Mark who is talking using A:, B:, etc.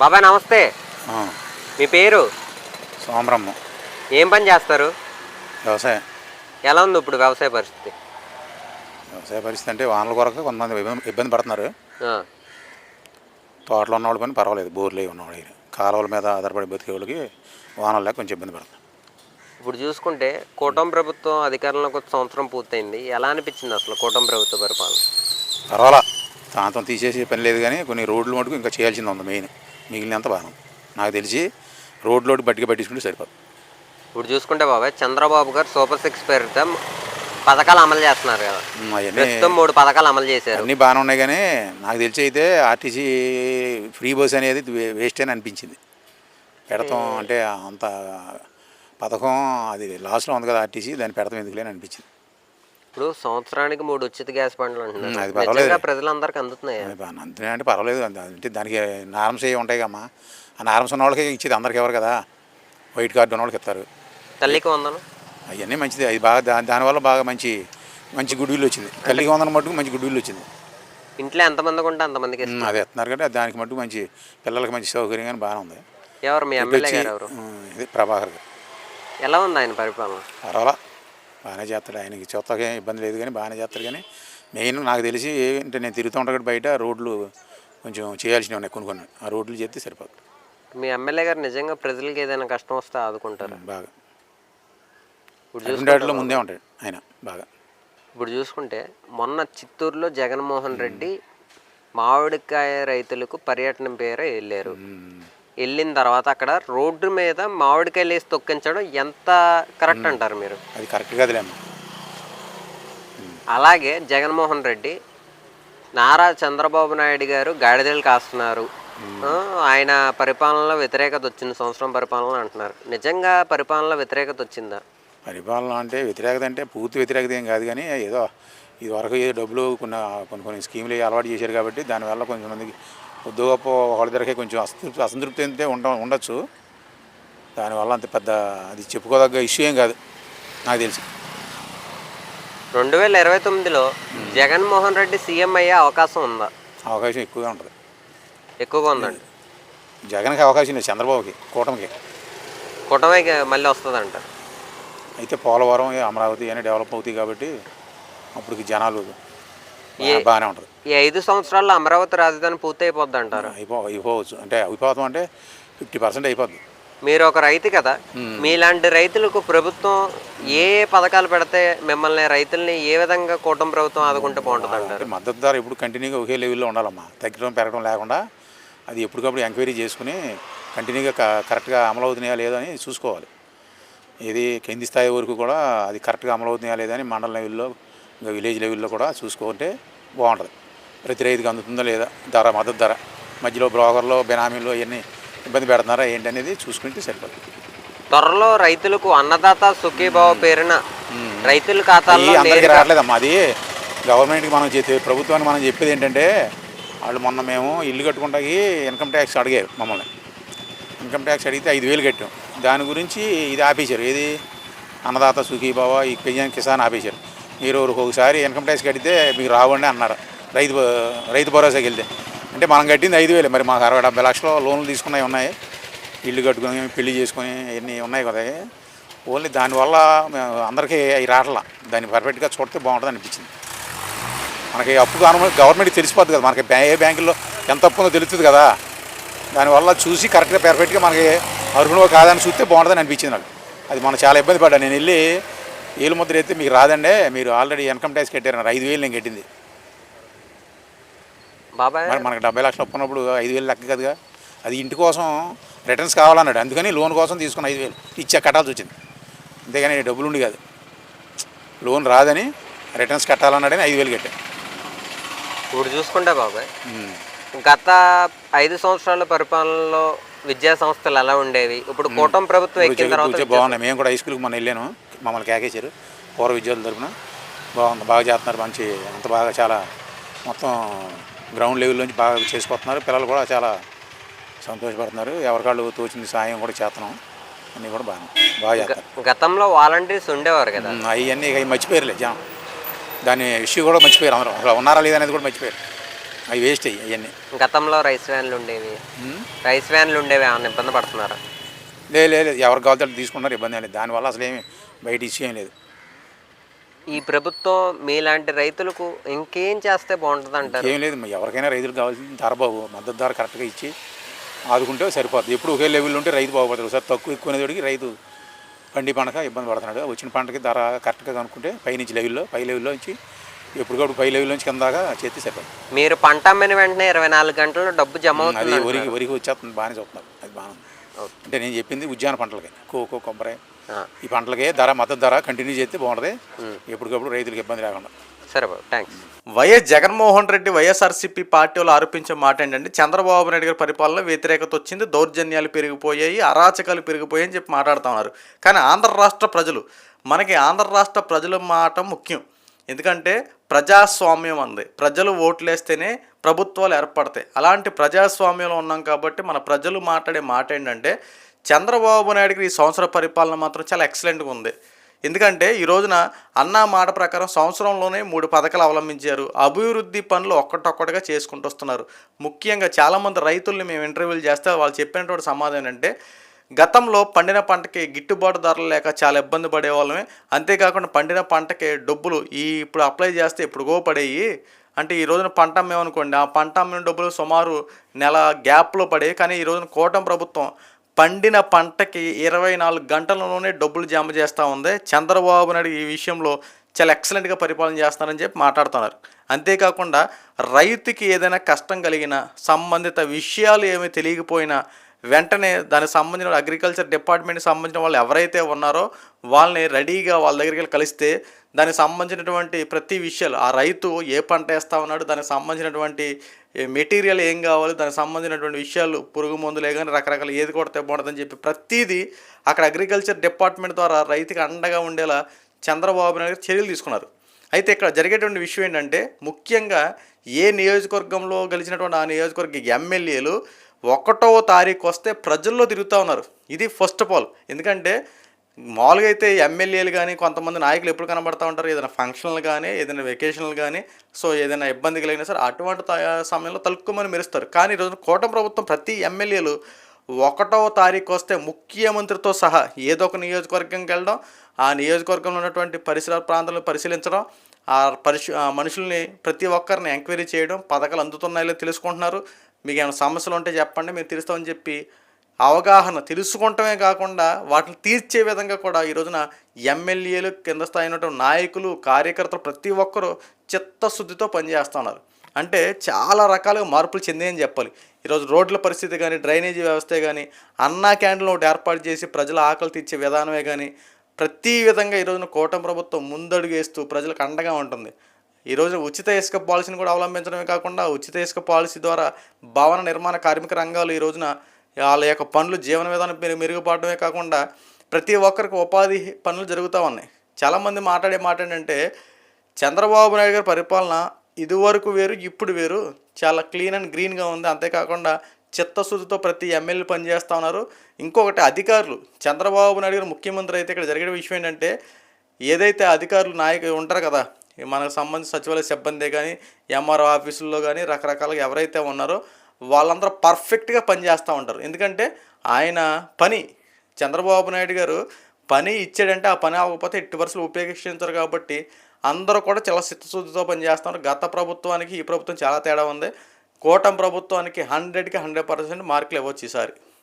A: బాబాయ్ నమస్తే. మీ పేరు?
B: సోమరమ్మ
A: ఏం పని చేస్తారు?
B: వ్యవసాయం.
A: ఎలా ఉంది ఇప్పుడు వ్యవసాయ పరిస్థితి?
B: వ్యవసాయ పరిస్థితి అంటే వానల కొరకు కొంతమంది ఇబ్బంది పడుతున్నారు. తోటలో ఉన్నవాళ్ళ పని పర్వాలేదు బోర్లు ఉన్నవాళ్ళు. కాలువల మీద ఆధారపడి బతికే వాళ్ళకి వానలు లేక కొంచెం ఇబ్బంది పడుతుంది
A: ఇప్పుడు చూసుకుంటే కూటమి ప్రభుత్వం అధికారంలోకి సంవత్సరం పూర్తయింది. ఎలా అనిపించింది అసలు కూటమి ప్రభుత్వ పరిపాలన?
B: పర్వాలా? ప్రాంతం తీసేసే పని లేదు కానీ కొన్ని రోడ్లు మటుకు ఇంకా చేయాల్సింది ఉంది మెయిన్. మిగిలినంత బాగా. నాకు తెలిసి రోడ్లోకి బట్టిగా పట్టించుకుంటే సరిపోతుంది
A: ఇప్పుడు చూసుకుంటే బాబాయ్ చంద్రబాబు గారు సూపర్ సిక్స్ పేరుతో పథకాలు అమలు చేస్తున్నారు కదా. ప్రస్తుతం మూడు పథకాలు అమలు చేశారు.
B: అన్నీ బాగానే ఉన్నాయి కానీ నాకు తెలిసి అయితే ఆర్టీసీ ఫ్రీ బస్ అనేది వేస్ట్ అని అనిపించింది. పెడతాం అంటే అంత పథకం అది లాస్ట్లో ఉంది కదా ఆర్టీసీ దాన్ని పెడతాం ఎందుకులే అని అనిపించింది.
A: ఇప్పుడు సంవత్సరానికి మూడు ఉచిత గ్యాస్ బండ్లు అంటున్నారు. ప్రజలందరికీ అందుతున్నాయి?
B: అది బాగా అంతే అంటే పర్వాలేదు. అంటే దానికి నార్మ్స్ ఏ ఉంటాయి కమ్మా? ఆ నార్మ్స్ ఉన్న వాళ్ళకి ఇచ్చేది అందరికి ఎవరు కదా? వైట్ కార్డు ఉన్న వాళ్ళకి ఇస్తారు.
A: తల్లికి వందనం
B: అవన్నీ మంచిది. అది బాగా దానివల్ల బాగా మంచి మంచి గుడ్ విల్ వచ్చింది. తల్లికి వందన మట్టుకు మంచి గుడ్ విల్ వచ్చింది.
A: ఇంట్లో ఎంతమందికి ఉంటే అంతమందికి
B: అది ఎత్తున్నారు కంటే దానికి మట్టుకు మంచి పిల్లలకి మంచి సౌకర్యంగా బాగానే ఉంది.
A: ఎవరు మీ ఎమ్మెల్యే గారు
B: ఇది ప్రభాకర్ గారు.
A: ఎలా ఉంది ఆయన పరిపాలన?
B: పర్వాలా. బాగానే చేస్తాడు. ఆయనకి చెత్తగా ఇబ్బంది లేదు కానీ బాగానే చేస్తాడు కానీ మెయిన్ నాకు తెలిసి ఏంటంటే నేను తిరుగుతూ ఉంటాను కాబట్టి బయట రోడ్లు కొంచెం చేయాల్సినవి ఉన్నాయి కొన్ని కొన్ని. ఆ రోడ్లు చేస్తే సరిపోతుంది.
A: మీ ఎమ్మెల్యే గారు నిజంగా ప్రజలకి ఏదైనా కష్టం వస్తే ఆదుకుంటారు?
B: బాగా.
A: ఇప్పుడు
B: ముందే ఉంటాడు ఆయన బాగా.
A: ఇప్పుడు చూసుకుంటే మొన్న చిత్తూరులో జగన్మోహన్ రెడ్డి మామిడికాయ రైతులకు పర్యటన పేర వెళ్ళారు. వెళ్ళిన తర్వాత అక్కడ రోడ్డు మీద మామిడికాయలు వేసి తొక్కించడం ఎంత కరెక్ట్ అంటారు మీరు?
B: అది కరెక్ట్ కదలేమ్మా
A: అలాగే జగన్మోహన్ రెడ్డి నారా చంద్రబాబు నాయుడు గారు గాడిదలు కాస్తున్నారు. ఆయన పరిపాలనలో వ్యతిరేకత వచ్చింది సంవత్సరం పరిపాలన అంటున్నారు. నిజంగా పరిపాలనలో వ్యతిరేకత వచ్చిందా?
B: పరిపాలన అంటే వ్యతిరేకత అంటే పూర్తి వ్యతిరేకత ఏం కాదు కానీ ఏదో ఇది వరకు ఏదో డబ్బులు కొన్ని కొన్ని కొన్ని స్కీములు అలవాటు చేశారు కాబట్టి దానివల్ల కొంచెం గొప్ప వాళ్ళ దగ్గరే కొంచెం అసంతృప్తి అసంతృప్తి అయితే ఉండ ఉండొచ్చు. దానివల్ల అంత పెద్ద అది చెప్పుకోదగ్గ ఇష్యూ ఏం కాదు. నాకు తెలిసి.
A: రెండు వేల ఇరవై తొమ్మిదిలో జగన్మోహన్ రెడ్డి సీఎం అయ్యే అవకాశం ఉందా?
B: అవకాశం ఎక్కువగా ఉంటుంది.
A: ఎక్కువగా ఉందండి.
B: జగన్కి అవకాశం లేదు చంద్రబాబుకి కూటమికి.
A: కూటమికి మళ్ళీ వస్తుంది అంటారు
B: అయితే పోలవరం అమరావతి అని డెవలప్ అవుతాయి కాబట్టి అప్పటికి జనాలు బాగానే ఉంటుంది.
A: ఈ ఐదు సంవత్సరాల్లో అమరావతి రాజధాని పూర్తి అయిపోద్ది అంటారు
B: అయిపో అయిపోవచ్చు. అంటే అయిపోతాం అంటే ఫిఫ్టీ పర్సెంట్ అయిపోద్ది.
A: మీరు ఒక రైతు కదా మీలాంటి రైతులకు ప్రభుత్వం ఏ పథకాలు పెడితే మిమ్మల్ని రైతుల్ని ఏ విధంగా కూటమి ప్రభుత్వం ఆదుకుంటే బాగుంటుంది అంటారు
B: అంటే మద్దతు ధర ఎప్పుడు కంటిన్యూగా ఒకే లెవెల్లో ఉండాలమ్మా. తగ్గడం పెరగడం లేకుండా అది ఎప్పటికప్పుడు ఎంక్వైరీ చేసుకుని కంటిన్యూగా కరెక్ట్గా అమలు అవుతున్నాయా లేదా అని చూసుకోవాలి. ఇది కింది స్థాయి వరకు కూడా అది కరెక్ట్గా అమలు అవుతున్నాయా లేదా అని మండల లెవెల్లో ఇంకా విలేజ్ లెవెల్లో కూడా చూసుకుంటే బాగుంటుంది. ప్రతి రైతుకి అందుతుందా లేదా ధర మద్దతు ధర మధ్యలో బ్రోకర్లు బెనామీలు అవన్నీ ఇబ్బంది పెడుతున్నారా ఏంటి అనేది చూసుకుంటే సరిపోతుంది
A: త్వరలో రైతులకు అన్నదాత సుఖీభావ పేరున రైతుల ఖాతాల్లో
B: అవి అందరికీ రావట్లేదమ్మా అది గవర్నమెంట్కి మనం చెప్పే ప్రభుత్వానికి మనం చెప్పేది ఏంటంటే వాళ్ళు మొన్న మేము ఇల్లు కట్టుకుంటాకి ఇన్కమ్ ట్యాక్స్ అడిగారు మమ్మల్ని. ఇన్కమ్ ట్యాక్స్ అడిగితే ఐదు వేలు కట్టాం. దాని గురించి ఇది ఆపేశారు. ఏది? అన్నదాత సుఖీభావ ఈ పిఎం కిసాన్ ఆపేశారు. మీరు ఒకసారి ఇన్కమ్ ట్యాక్స్ కడితే మీకు రావండి అన్నారు. రైతు రైతు భరోసాకి వెళ్తే. అంటే మనం కట్టింది ఐదు వేలు. మరి మాకు అరవై డెబ్బై లక్షలు లోన్లు తీసుకున్నవి ఉన్నాయి. ఇల్లు కట్టుకుని పెళ్ళి చేసుకుని ఇవన్నీ ఉన్నాయి కదా. ఓన్లీ దానివల్ల అందరికీ అవి రావట్లా దాన్ని పర్ఫెక్ట్గా చూడితే బాగుంటుంది అనిపించింది. మనకి అప్పు గవర్నమెంట్ తెలిసిపోద్ది కదా. మనకి ఏ బ్యాంకుల్లో ఎంత అప్పు ఉందో తెలుస్తుంది కదా. దానివల్ల చూసి కరెక్ట్గా పర్ఫెక్ట్గా మనకి అర్హులో కాదని చూస్తే బాగుంటుందని అనిపించింది నాకు. అది మనం చాలా ఇబ్బంది పడ్డా నేను వెళ్ళి ఏలు ముద్ర అయితే మీకు రాదండి మీరు ఆల్రెడీ ఇన్కమ్ ట్యాక్స్ కట్టారు ఐదు వేలు నేను కట్టింది.
A: బాబాయ్.
B: మరి మనకి డెబ్బై లక్షలు అప్పు ఉన్నప్పుడు ఐదు వేలు లెక్క కదగా. అది ఇంటి కోసం రిటర్న్స్ కావాలన్నాడు. అందుకని లోన్ కోసం తీసుకున్న ఐదు వేలు. ఇచ్చా కట్టాల్సి వచ్చింది. అంతేగాని డబ్బులు ఉండి కాదు. లోన్ రాదని రిటర్న్స్ కట్టాలన్నాడని ఐదు వేలు కట్టాను.
A: ఇప్పుడు చూసుకుంటే బాబాయ్. గత ఐదు సంవత్సరాల పరిపాలనలో విద్యా సంస్థలు ఎలా ఉండేవి? ఇప్పుడు కూటమి ప్రభుత్వం ఎక్కిన తర్వాత
B: బాగున్నాయి. మేము కూడా హై స్కూల్కి మొన్న వెళ్ళాను. మమ్మల్ని కేకేశారు. పూర్వ విద్యార్థుల తరపున. బాగుంది. బాగా చేస్తున్నారు. మంచి అంత బాగా చాలా మొత్తం గ్రౌండ్ లెవెల్లోంచి బాగా చేసుకొస్తున్నారు. పిల్లలు కూడా చాలా సంతోషపడుతున్నారు. ఎవరికాళ్ళు తోచింది సాయం కూడా చేస్తున్నాం. అన్నీ కూడా బాగా బాగా చేస్తారు
A: గతంలో వాలంటీర్స్ ఉండేవారు కదా?
B: అవన్నీ ఇక మర్చిపోయారులే జనం. దాని ఇష్యూ కూడా మర్చిపోయారు అందరూ. అసలు ఉన్నారా లేదా అనేది కూడా మర్చిపోయారు. అవి వేస్ట్ అయ్యి అవన్నీ
A: గతంలో రైస్ వ్యాన్లు ఉండేవి. రైస్ వ్యాన్లు ఉండేవి. ఏమన్నా ఇబ్బంది పడుతున్నారా?
B: లేదు లేదు ఎవరు కావాలంటే వాళ్ళు తీసుకుంటారు ఇబ్బంది లేదు. దానివల్ల అసలు ఏమి బయట ఇష్యూ లేదు.
A: ఈ ప్రభుత్వం మీలాంటి రైతులకు ఇంకేం చేస్తే బాగుంటుంది అంటారు?
B: ఏం లేదు ఎవరికైనా రైతులకు కావాల్సింది ధర బాబు మద్దతు ధర కరెక్ట్గా ఇచ్చి ఆదుకుంటే సరిపోతుంది ఎప్పుడు ఒకే లెవెల్లో ఉంటే రైతు బాగుపడతాడు. ఒకసారి తక్కువ ఎక్కువ అనేవాడికి రైతు పండి పండగ ఇబ్బంది పడుతున్నాడు. వచ్చిన పంటకి ధర కరెక్ట్గా కనుక్కుంటే పైనుంచి లెవెల్లో పై లెవెల్లో నుంచి ఎప్పటికప్పుడు పై లెవెల్ నుంచి కింద దాకా చేస్తే సరిపోతుంది
A: మీరు పంట అమ్మిన వెంటనే ఇరవై నాలుగు గంటల్లో డబ్బు జమ
B: అది
A: అవుతుంది
B: వరికి. వరికి వచ్చేస్తుంది. బాగానే చూస్తున్నారు అది బాగా అంటే నేను చెప్పింది ఉద్యాన పంటలకి. కోకో కొబ్బరి ఈ పంటలకే ధర మద్దతు ధర కంటిన్యూ చేస్తే బాగుంటుంది. ఎప్పటికప్పుడు రైతులకు ఇబ్బంది లేకుండా
A: సరే బాబు thanks
C: YS Jaganmohan Reddy YSRCP party వాళ్ళు ఆరోపించే మాట ఏంటంటే చంద్రబాబు నాయుడు గారి పరిపాలన వ్యతిరేకత వచ్చింది దౌర్జన్యాలు పెరిగిపోయాయి అరాచకాలు పెరిగిపోయాయి అని చెప్పి మాట్లాడుతూ ఉన్నారు. కానీ ఆంధ్ర రాష్ట్ర ప్రజలు మనకి ఆంధ్ర రాష్ట్ర ప్రజల మాట ముఖ్యం. ఎందుకంటే ప్రజాస్వామ్యం అంది. ప్రజలు ఓట్లేస్తేనే ప్రభుత్వాలు ఏర్పడతాయి. అలాంటి ప్రజాస్వామ్యంలో ఉన్నాం కాబట్టి మన ప్రజలు మాట్లాడే మాట ఏంటంటే చంద్రబాబు నాయుడుకి ఈ సంవత్సర పరిపాలన మాత్రం చాలా ఎక్సలెంట్గా ఉంది. ఎందుకంటే ఈ రోజున అన్న మాట ప్రకారం సంవత్సరంలోనే మూడు పథకాలు అవలంబించారు. అభివృద్ధి పనులు ఒక్కటొక్కటిగా చేసుకుంటూ వస్తున్నారు. ముఖ్యంగా చాలామంది రైతుల్ని మేము ఇంటర్వ్యూలు చేస్తే వాళ్ళు చెప్పినటువంటి సమాధానం అంటే గతంలో పండిన పంటకి గిట్టుబాటు ధరలు లేక చాలా ఇబ్బంది పడేవాళ్ళమే అంతేకాకుండా పండిన పంటకి డబ్బులు ఈ ఇప్పుడు అప్లై చేస్తే ఎప్పుడుగో పడేయి. అంటే ఈ రోజున పంట అమ్మేమనుకోండి ఆ పంట అమ్మిన డబ్బులు సుమారు నెల గ్యాప్లో పడేవి కానీ ఈ రోజున కూటమి ప్రభుత్వం పండిన పంటకి ఇరవై నాలుగు గంటలలోనే డబ్బులు జమ చేస్తూ ఉంది. చంద్రబాబు నాయుడు ఈ విషయంలో చాలా ఎక్సలెంట్గా పరిపాలన చేస్తున్నారని చెప్పి మాట్లాడుతున్నారు. అంతేకాకుండా రైతుకి ఏదైనా కష్టం కలిగినా సంబంధిత విషయాలు ఏమీ తెలియకపోయినా వెంటనే దానికి సంబంధించిన అగ్రికల్చర్ డిపార్ట్మెంట్కి సంబంధించిన వాళ్ళు ఎవరైతే ఉన్నారో వాళ్ళని రెడీగా వాళ్ళ దగ్గరికి వెళ్ళి కలిస్తే దానికి సంబంధించినటువంటి ప్రతి విషయాలు ఆ రైతు ఏ పంట వేస్తా ఉన్నాడు దానికి సంబంధించినటువంటి మెటీరియల్ ఏం కావాలి దానికి సంబంధించినటువంటి విషయాలు పురుగు మందులే కానీ రకరకాల ఏది కొడితే బాగుంటుందని చెప్పి ప్రతిదీ అక్కడ అగ్రికల్చర్ డిపార్ట్మెంట్ ద్వారా రైతుకి అండగా ఉండేలా చంద్రబాబు నాయుడు చర్యలు తీసుకున్నారు. అయితే ఇక్కడ జరిగేటువంటి విషయం ఏంటంటే ముఖ్యంగా ఏ నియోజకవర్గంలో గెలిచినటువంటి ఆ నియోజకవర్గ ఎమ్మెల్యేలు ఒకటవ తారీఖు వస్తే ప్రజల్లో తిరుగుతూ ఉన్నారు. ఇది ఫస్ట్ ఆఫ్ ఆల్ ఎందుకంటే మామూలుగా అయితే ఎమ్మెల్యేలు కానీ కొంతమంది నాయకులు ఎప్పుడు కనబడతా ఉంటారు. ఏదైనా ఫంక్షన్లు కానీ ఏదైనా వెకేషన్లు కానీ సో ఏదైనా ఇబ్బంది కలిగినా సరే అటువంటి త- సమయంలో తలుక్కుమని మెరుస్తారు. కానీ ఈరోజు కూటమి ప్రభుత్వం ప్రతి ఎమ్మెల్యేలు ఒకటవ తారీఖు వస్తే ముఖ్యమంత్రితో సహా ఏదో ఒక నియోజకవర్గంకి వెళ్ళడం ఆ నియోజకవర్గంలో ఉన్నటువంటి పరిసర ప్రాంతాలను పరిశీలించడం ఆ పరిశు మనుషుల్ని ప్రతి ఒక్కరిని ఎంక్వైరీ చేయడం పథకాలు అందుతున్నాయో తెలుసుకుంటున్నారు. మీకు ఏమైనా సమస్యలు ఉంటే చెప్పండి మేము తీరుస్తామని చెప్పి అవగాహన తెలుసుకుంటమే కాకుండా వాటిని తీర్చే విధంగా కూడా ఈ రోజున ఎమ్మెల్యేలు కింద స్థాయి ఉన్నటువంటి నాయకులు కార్యకర్తలు ప్రతి ఒక్కరూ చిత్తశుద్ధితో పనిచేస్తున్నారు. అంటే చాలా రకాలుగా మార్పులు చెందాయని చెప్పాలి. ఈరోజు రోడ్ల పరిస్థితి కానీ డ్రైనేజీ వ్యవస్థే కానీ అన్నా క్యాంటీన్లు ఒకటి ఏర్పాటు చేసి ప్రజల ఆకలి తీర్చే విధానమే కానీ ప్రతి విధంగా ఈరోజున కూటమి ప్రభుత్వం ముందడుగు వేస్తూ ప్రజలకు అండగా ఉంటుంది. ఈరోజు ఉచిత ఇసుక పాలసీని కూడా అవలంబించడమే కాకుండా ఉచిత ఇసుక పాలసీ ద్వారా భవన నిర్మాణ కార్మిక రంగాలు ఈ రోజున వాళ్ళ యొక్క పనులు జీవన విధానం మెరుగుపడమే కాకుండా ప్రతి ఒక్కరికి ఉపాధి పనులు జరుగుతూ ఉన్నాయి. చాలామంది మాట్లాడే మాట ఏంటంటే చంద్రబాబు నాయుడు గారి పరిపాలన ఇదివరకు వేరు ఇప్పుడు వేరు. చాలా క్లీన్ అండ్ గ్రీన్గా ఉంది. అంతేకాకుండా చిత్తశుద్ధితో ప్రతి ఎమ్మెల్యే పనిచేస్తూ ఉన్నారు. ఇంకొకటి అధికారులు. చంద్రబాబు నాయుడు గారు ముఖ్యమంత్రి అయితే ఇక్కడ జరిగే విషయం ఏంటంటే ఏదైతే అధికారులు నాయకులు ఉంటారు కదా మనకు సంబంధించిన సచివాలయ సిబ్బంది కానీ ఎంఆర్ఓ ఆఫీసుల్లో కానీ రకరకాలుగా ఎవరైతే ఉన్నారో వాళ్ళందరూ పర్ఫెక్ట్గా పనిచేస్తూ ఉంటారు. ఎందుకంటే ఆయన పని చంద్రబాబు నాయుడు గారు పని ఇచ్చాడంటే ఆ పని అవ్వకపోతే ఎట్టి వరుసలు ఉపయోగించారు కాబట్టి అందరూ కూడా చాలా చిత్తశుద్ధితో పనిచేస్తున్నారు గత ప్రభుత్వానికి ఈ ప్రభుత్వం చాలా తేడా ఉంది. కూటమి ప్రభుత్వానికి హండ్రెడ్కి హండ్రెడ్ పర్సెంట్ మార్కులు ఇవ్వచ్చు ఈసారి.